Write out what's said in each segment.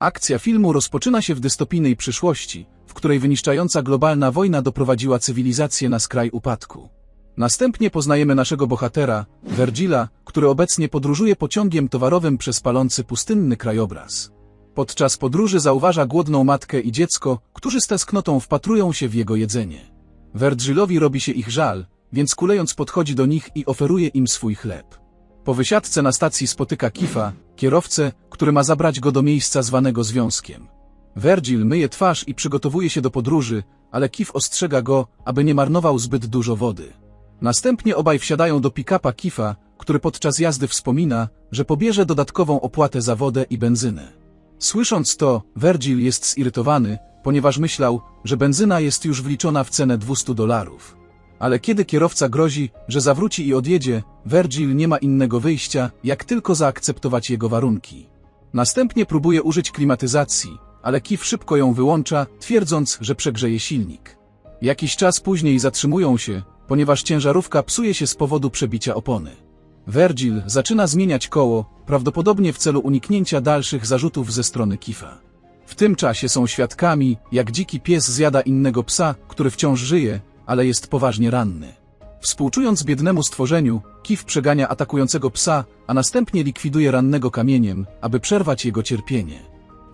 Akcja filmu rozpoczyna się w dystopijnej przyszłości, w której wyniszczająca globalna wojna doprowadziła cywilizację na skraj upadku. Następnie poznajemy naszego bohatera, Vergila, który obecnie podróżuje pociągiem towarowym przez palący pustynny krajobraz. Podczas podróży zauważa głodną matkę i dziecko, którzy z tęsknotą wpatrują się w jego jedzenie. Vergilowi robi się ich żal, więc kulejąc podchodzi do nich i oferuje im swój chleb. Po wysiadce na stacji spotyka Kifa, kierowcę, który ma zabrać go do miejsca zwanego związkiem. Vergil myje twarz i przygotowuje się do podróży, ale Kif ostrzega go, aby nie marnował zbyt dużo wody. Następnie obaj wsiadają do pick-upa Kifa, który podczas jazdy wspomina, że pobierze dodatkową opłatę za wodę i benzynę. Słysząc to, Vergil jest zirytowany, ponieważ myślał, że benzyna jest już wliczona w cenę 200 dolarów. Ale kiedy kierowca grozi, że zawróci i odjedzie, Vergil nie ma innego wyjścia, jak tylko zaakceptować jego warunki. Następnie próbuje użyć klimatyzacji, ale Kif szybko ją wyłącza, twierdząc, że przegrzeje silnik. Jakiś czas później zatrzymują się, ponieważ ciężarówka psuje się z powodu przebicia opony. Vergil zaczyna zmieniać koło, prawdopodobnie w celu uniknięcia dalszych zarzutów ze strony Kifa. W tym czasie są świadkami, jak dziki pies zjada innego psa, który wciąż żyje, ale jest poważnie ranny. Współczując biednemu stworzeniu, Kif przegania atakującego psa, a następnie likwiduje rannego kamieniem, aby przerwać jego cierpienie.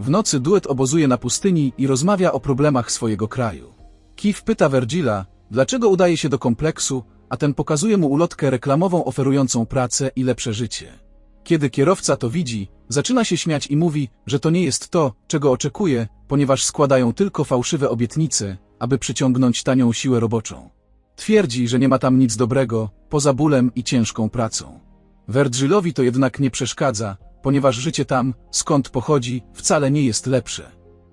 W nocy duet obozuje na pustyni i rozmawia o problemach swojego kraju. Kif pyta Vergila, dlaczego udaje się do kompleksu, a ten pokazuje mu ulotkę reklamową oferującą pracę i lepsze życie. Kiedy kierowca to widzi, zaczyna się śmiać i mówi, że to nie jest to, czego oczekuje, ponieważ składają tylko fałszywe obietnice, aby przyciągnąć tanią siłę roboczą. Twierdzi, że nie ma tam nic dobrego, poza bólem i ciężką pracą. Vergilowi to jednak nie przeszkadza, ponieważ życie tam, skąd pochodzi, wcale nie jest lepsze.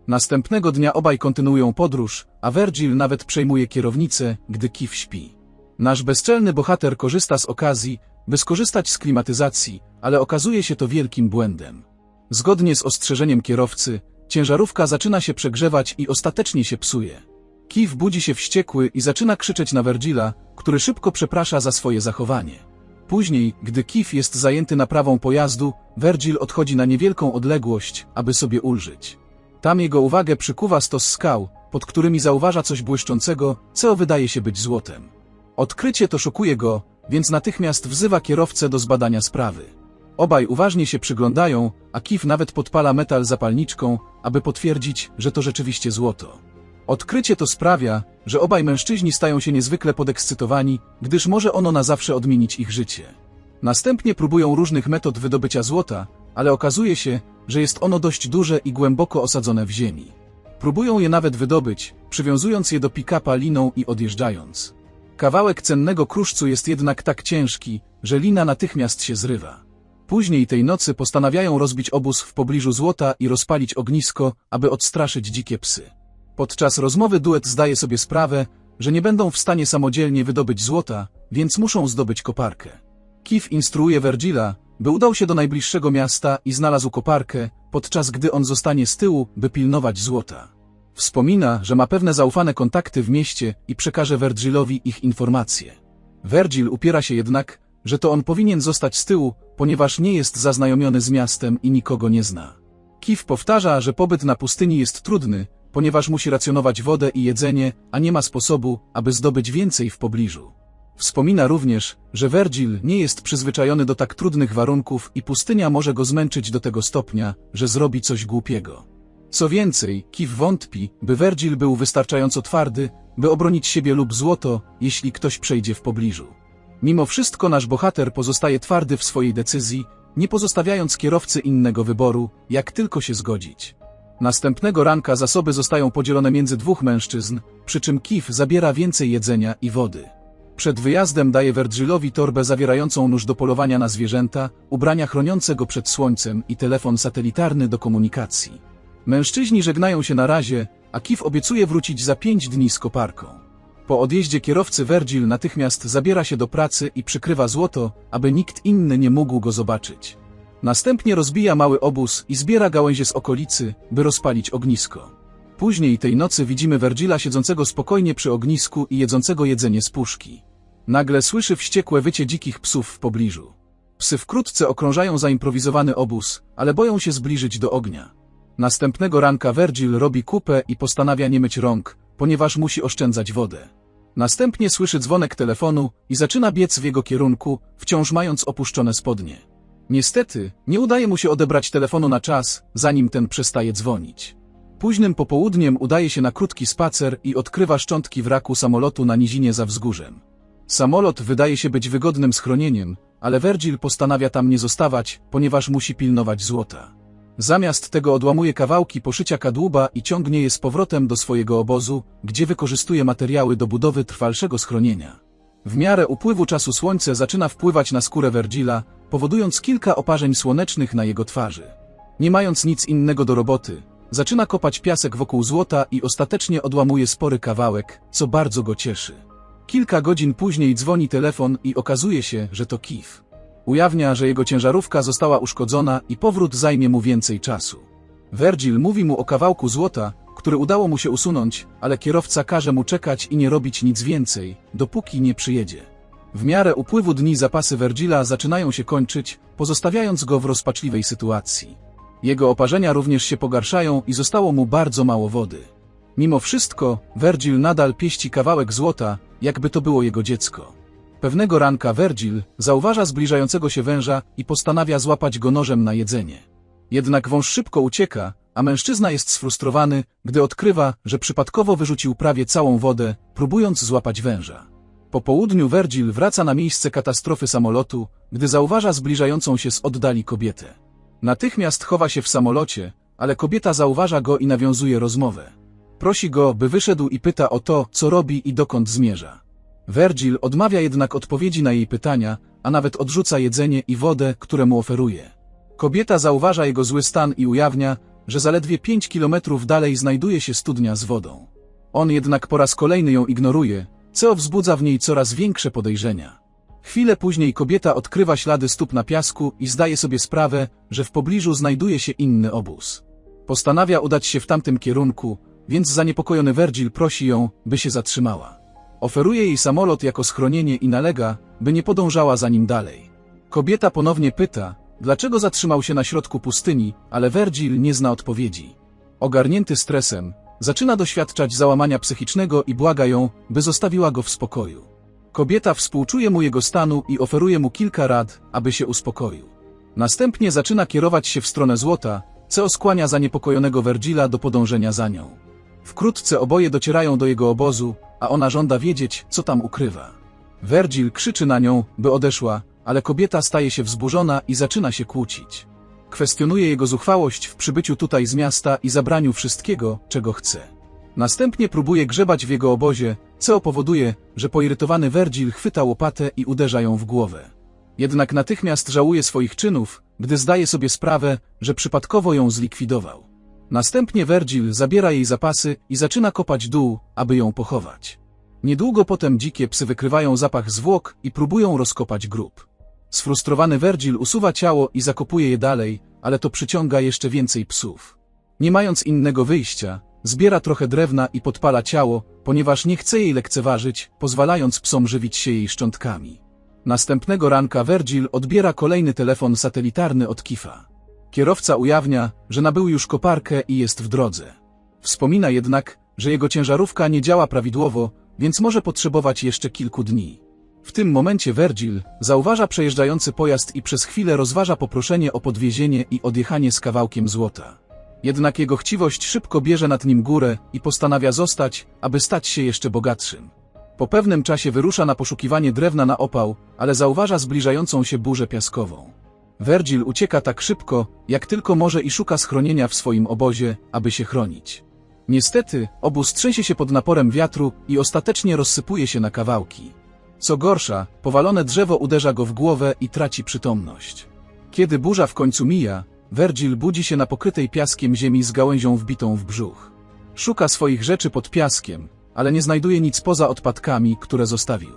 Następnego dnia obaj kontynuują podróż, a Vergil nawet przejmuje kierownicę, gdy Kif śpi. Nasz bezczelny bohater korzysta z okazji, by skorzystać z klimatyzacji, ale okazuje się to wielkim błędem. Zgodnie z ostrzeżeniem kierowcy, ciężarówka zaczyna się przegrzewać i ostatecznie się psuje. Kif budzi się wściekły i zaczyna krzyczeć na Vergila, który szybko przeprasza za swoje zachowanie. Później, gdy Kif jest zajęty naprawą pojazdu, Vergil odchodzi na niewielką odległość, aby sobie ulżyć. Tam jego uwagę przykuwa stos skał, pod którymi zauważa coś błyszczącego, co wydaje się być złotem. Odkrycie to szokuje go, więc natychmiast wzywa kierowcę do zbadania sprawy. Obaj uważnie się przyglądają, a Kif nawet podpala metal zapalniczką, aby potwierdzić, że to rzeczywiście złoto. Odkrycie to sprawia, że obaj mężczyźni stają się niezwykle podekscytowani, gdyż może ono na zawsze odmienić ich życie. Następnie próbują różnych metod wydobycia złota, ale okazuje się, że jest ono dość duże i głęboko osadzone w ziemi. Próbują je nawet wydobyć, przywiązując je do pick-upa liną i odjeżdżając. Kawałek cennego kruszcu jest jednak tak ciężki, że lina natychmiast się zrywa. Później tej nocy postanawiają rozbić obóz w pobliżu złota i rozpalić ognisko, aby odstraszyć dzikie psy. Podczas rozmowy duet zdaje sobie sprawę, że nie będą w stanie samodzielnie wydobyć złota, więc muszą zdobyć koparkę. Kif instruuje Vergila, by udał się do najbliższego miasta i znalazł koparkę, podczas gdy on zostanie z tyłu, by pilnować złota. Wspomina, że ma pewne zaufane kontakty w mieście i przekaże Vergilowi ich informacje. Vergil upiera się jednak, że to on powinien zostać z tyłu, ponieważ nie jest zaznajomiony z miastem i nikogo nie zna. Kif powtarza, że pobyt na pustyni jest trudny, ponieważ musi racjonować wodę i jedzenie, a nie ma sposobu, aby zdobyć więcej w pobliżu. Wspomina również, że Vergil nie jest przyzwyczajony do tak trudnych warunków i pustynia może go zmęczyć do tego stopnia, że zrobi coś głupiego. Co więcej, Kif wątpi, by Vergil był wystarczająco twardy, by obronić siebie lub złoto, jeśli ktoś przejdzie w pobliżu. Mimo wszystko nasz bohater pozostaje twardy w swojej decyzji, nie pozostawiając kierowcy innego wyboru, jak tylko się zgodzić. Następnego ranka zasoby zostają podzielone między dwóch mężczyzn, przy czym Kif zabiera więcej jedzenia i wody. Przed wyjazdem daje Vergilowi torbę zawierającą nóż do polowania na zwierzęta, ubrania chroniące go przed słońcem i telefon satelitarny do komunikacji. Mężczyźni żegnają się na razie, a Kif obiecuje wrócić za pięć dni z koparką. Po odjeździe kierowcy Vergil natychmiast zabiera się do pracy i przykrywa złoto, aby nikt inny nie mógł go zobaczyć. Następnie rozbija mały obóz i zbiera gałęzie z okolicy, by rozpalić ognisko. Później tej nocy widzimy Vergila siedzącego spokojnie przy ognisku i jedzącego jedzenie z puszki. Nagle słyszy wściekłe wycie dzikich psów w pobliżu. Psy wkrótce okrążają zaimprowizowany obóz, ale boją się zbliżyć do ognia. Następnego ranka Virgil robi kupę i postanawia nie myć rąk, ponieważ musi oszczędzać wodę. Następnie słyszy dzwonek telefonu i zaczyna biec w jego kierunku, wciąż mając opuszczone spodnie. Niestety, nie udaje mu się odebrać telefonu na czas, zanim ten przestaje dzwonić. Późnym popołudniem udaje się na krótki spacer i odkrywa szczątki wraku samolotu na nizinie za wzgórzem. Samolot wydaje się być wygodnym schronieniem, ale Virgil postanawia tam nie zostawać, ponieważ musi pilnować złota. Zamiast tego odłamuje kawałki poszycia kadłuba i ciągnie je z powrotem do swojego obozu, gdzie wykorzystuje materiały do budowy trwalszego schronienia. W miarę upływu czasu słońce zaczyna wpływać na skórę Virgila, powodując kilka oparzeń słonecznych na jego twarzy. Nie mając nic innego do roboty, zaczyna kopać piasek wokół złota i ostatecznie odłamuje spory kawałek, co bardzo go cieszy. Kilka godzin później dzwoni telefon i okazuje się, że to Kif. Ujawnia, że jego ciężarówka została uszkodzona i powrót zajmie mu więcej czasu. Virgil mówi mu o kawałku złota, który udało mu się usunąć, ale kierowca każe mu czekać i nie robić nic więcej, dopóki nie przyjedzie. W miarę upływu dni zapasy Virgila zaczynają się kończyć, pozostawiając go w rozpaczliwej sytuacji. Jego oparzenia również się pogarszają i zostało mu bardzo mało wody. Mimo wszystko, Virgil nadal pieści kawałek złota, jakby to było jego dziecko. Pewnego ranka Virgil zauważa zbliżającego się węża i postanawia złapać go nożem na jedzenie. Jednak wąż szybko ucieka, a mężczyzna jest sfrustrowany, gdy odkrywa, że przypadkowo wyrzucił prawie całą wodę, próbując złapać węża. Po południu Virgil wraca na miejsce katastrofy samolotu, gdy zauważa zbliżającą się z oddali kobietę. Natychmiast chowa się w samolocie, ale kobieta zauważa go i nawiązuje rozmowę. Prosi go, by wyszedł i pyta o to, co robi i dokąd zmierza. Virgil odmawia jednak odpowiedzi na jej pytania, a nawet odrzuca jedzenie i wodę, które mu oferuje. Kobieta zauważa jego zły stan i ujawnia, że zaledwie pięć kilometrów dalej znajduje się studnia z wodą. On jednak po raz kolejny ją ignoruje, co wzbudza w niej coraz większe podejrzenia. Chwilę później kobieta odkrywa ślady stóp na piasku i zdaje sobie sprawę, że w pobliżu znajduje się inny obóz. Postanawia udać się w tamtym kierunku, więc zaniepokojony Virgil prosi ją, by się zatrzymała. Oferuje jej samolot jako schronienie i nalega, by nie podążała za nim dalej. Kobieta ponownie pyta, dlaczego zatrzymał się na środku pustyni, ale Virgil nie zna odpowiedzi. Ogarnięty stresem, zaczyna doświadczać załamania psychicznego i błaga ją, by zostawiła go w spokoju. Kobieta współczuje mu jego stanu i oferuje mu kilka rad, aby się uspokoił. Następnie zaczyna kierować się w stronę złota, co skłania zaniepokojonego Virgila do podążenia za nią. Wkrótce oboje docierają do jego obozu, a ona żąda wiedzieć, co tam ukrywa. Virgil krzyczy na nią, by odeszła, ale kobieta staje się wzburzona i zaczyna się kłócić. Kwestionuje jego zuchwałość w przybyciu tutaj z miasta i zabraniu wszystkiego, czego chce. Następnie próbuje grzebać w jego obozie, co powoduje, że poirytowany Virgil chwyta łopatę i uderza ją w głowę. Jednak natychmiast żałuje swoich czynów, gdy zdaje sobie sprawę, że przypadkowo ją zlikwidował. Następnie Virgil zabiera jej zapasy i zaczyna kopać dół, aby ją pochować. Niedługo potem dzikie psy wykrywają zapach zwłok i próbują rozkopać grób. Sfrustrowany Virgil usuwa ciało i zakopuje je dalej, ale to przyciąga jeszcze więcej psów. Nie mając innego wyjścia, zbiera trochę drewna i podpala ciało, ponieważ nie chce jej lekceważyć, pozwalając psom żywić się jej szczątkami. Następnego ranka Virgil odbiera kolejny telefon satelitarny od Kifa. Kierowca ujawnia, że nabył już koparkę i jest w drodze. Wspomina jednak, że jego ciężarówka nie działa prawidłowo, więc może potrzebować jeszcze kilku dni. W tym momencie Virgil zauważa przejeżdżający pojazd i przez chwilę rozważa poproszenie o podwiezienie i odjechanie z kawałkiem złota. Jednak jego chciwość szybko bierze nad nim górę i postanawia zostać, aby stać się jeszcze bogatszym. Po pewnym czasie wyrusza na poszukiwanie drewna na opał, ale zauważa zbliżającą się burzę piaskową. Virgil ucieka tak szybko, jak tylko może i szuka schronienia w swoim obozie, aby się chronić. Niestety, obóz trzęsie się pod naporem wiatru i ostatecznie rozsypuje się na kawałki. Co gorsza, powalone drzewo uderza go w głowę i traci przytomność. Kiedy burza w końcu mija, Virgil budzi się na pokrytej piaskiem ziemi z gałęzią wbitą w brzuch. Szuka swoich rzeczy pod piaskiem, ale nie znajduje nic poza odpadkami, które zostawił.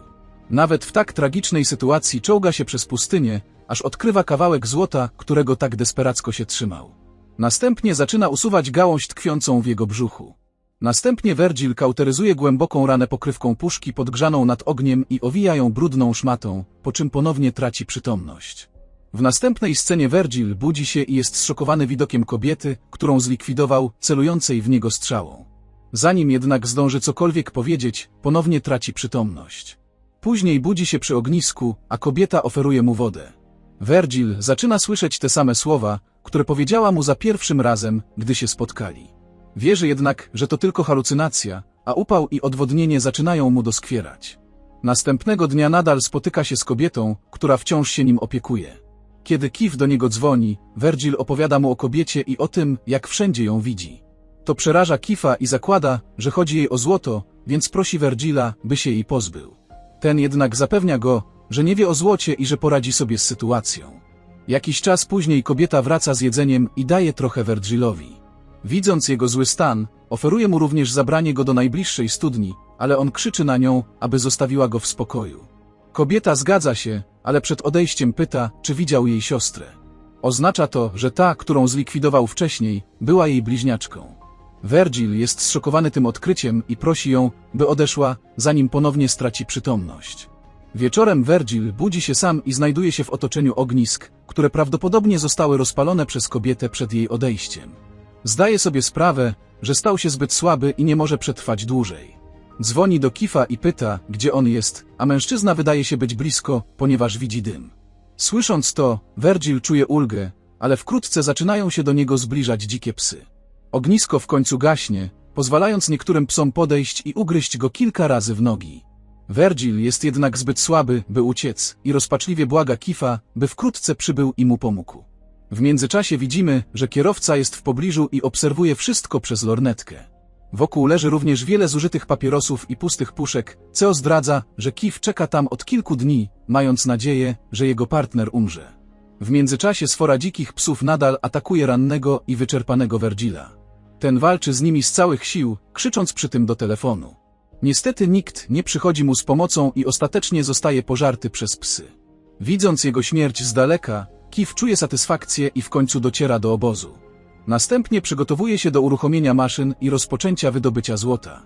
Nawet w tak tragicznej sytuacji czołga się przez pustynię, aż odkrywa kawałek złota, którego tak desperacko się trzymał. Następnie zaczyna usuwać gałąź tkwiącą w jego brzuchu. Następnie Virgil kauteryzuje głęboką ranę pokrywką puszki podgrzaną nad ogniem i owija ją brudną szmatą, po czym ponownie traci przytomność. W następnej scenie Virgil budzi się i jest zszokowany widokiem kobiety, którą zlikwidował, celującej w niego strzałą. Zanim jednak zdąży cokolwiek powiedzieć, ponownie traci przytomność. Później budzi się przy ognisku, a kobieta oferuje mu wodę. Virgil zaczyna słyszeć te same słowa, które powiedziała mu za pierwszym razem, gdy się spotkali. Wierzy jednak, że to tylko halucynacja, a upał i odwodnienie zaczynają mu doskwierać. Następnego dnia nadal spotyka się z kobietą, która wciąż się nim opiekuje. Kiedy Kif do niego dzwoni, Virgil opowiada mu o kobiecie i o tym, jak wszędzie ją widzi. To przeraża Kifa i zakłada, że chodzi jej o złoto, więc prosi Virgila, by się jej pozbył. Ten jednak zapewnia go, że nie wie o złocie i że poradzi sobie z sytuacją. Jakiś czas później kobieta wraca z jedzeniem i daje trochę Virgilowi. Widząc jego zły stan, oferuje mu również zabranie go do najbliższej studni, ale on krzyczy na nią, aby zostawiła go w spokoju. Kobieta zgadza się, ale przed odejściem pyta, czy widział jej siostrę. Oznacza to, że ta, którą zlikwidował wcześniej, była jej bliźniaczką. Virgil jest zszokowany tym odkryciem i prosi ją, by odeszła, zanim ponownie straci przytomność. Wieczorem Virgil budzi się sam i znajduje się w otoczeniu ognisk, które prawdopodobnie zostały rozpalone przez kobietę przed jej odejściem. Zdaje sobie sprawę, że stał się zbyt słaby i nie może przetrwać dłużej. Dzwoni do Kifa i pyta, gdzie on jest, a mężczyzna wydaje się być blisko, ponieważ widzi dym. Słysząc to, Virgil czuje ulgę, ale wkrótce zaczynają się do niego zbliżać dzikie psy. Ognisko w końcu gaśnie, pozwalając niektórym psom podejść i ugryźć go kilka razy w nogi. Virgil jest jednak zbyt słaby, by uciec i rozpaczliwie błaga Kifa, by wkrótce przybył i mu pomógł. W międzyczasie widzimy, że kierowca jest w pobliżu i obserwuje wszystko przez lornetkę. Wokół leży również wiele zużytych papierosów i pustych puszek, co zdradza, że Kif czeka tam od kilku dni, mając nadzieję, że jego partner umrze. W międzyczasie sfora dzikich psów nadal atakuje rannego i wyczerpanego Virgila. Ten walczy z nimi z całych sił, krzycząc przy tym do telefonu. Niestety nikt nie przychodzi mu z pomocą i ostatecznie zostaje pożarty przez psy. Widząc jego śmierć z daleka, Kif czuje satysfakcję i w końcu dociera do obozu. Następnie przygotowuje się do uruchomienia maszyn i rozpoczęcia wydobycia złota.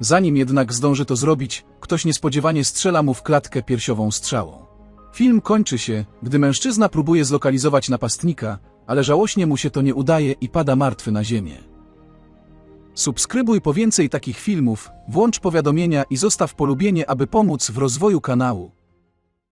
Zanim jednak zdąży to zrobić, ktoś niespodziewanie strzela mu w klatkę piersiową strzałą. Film kończy się, gdy mężczyzna próbuje zlokalizować napastnika, ale żałośnie mu się to nie udaje i pada martwy na ziemię. Subskrybuj po więcej takich filmów, włącz powiadomienia i zostaw polubienie, aby pomóc w rozwoju kanału.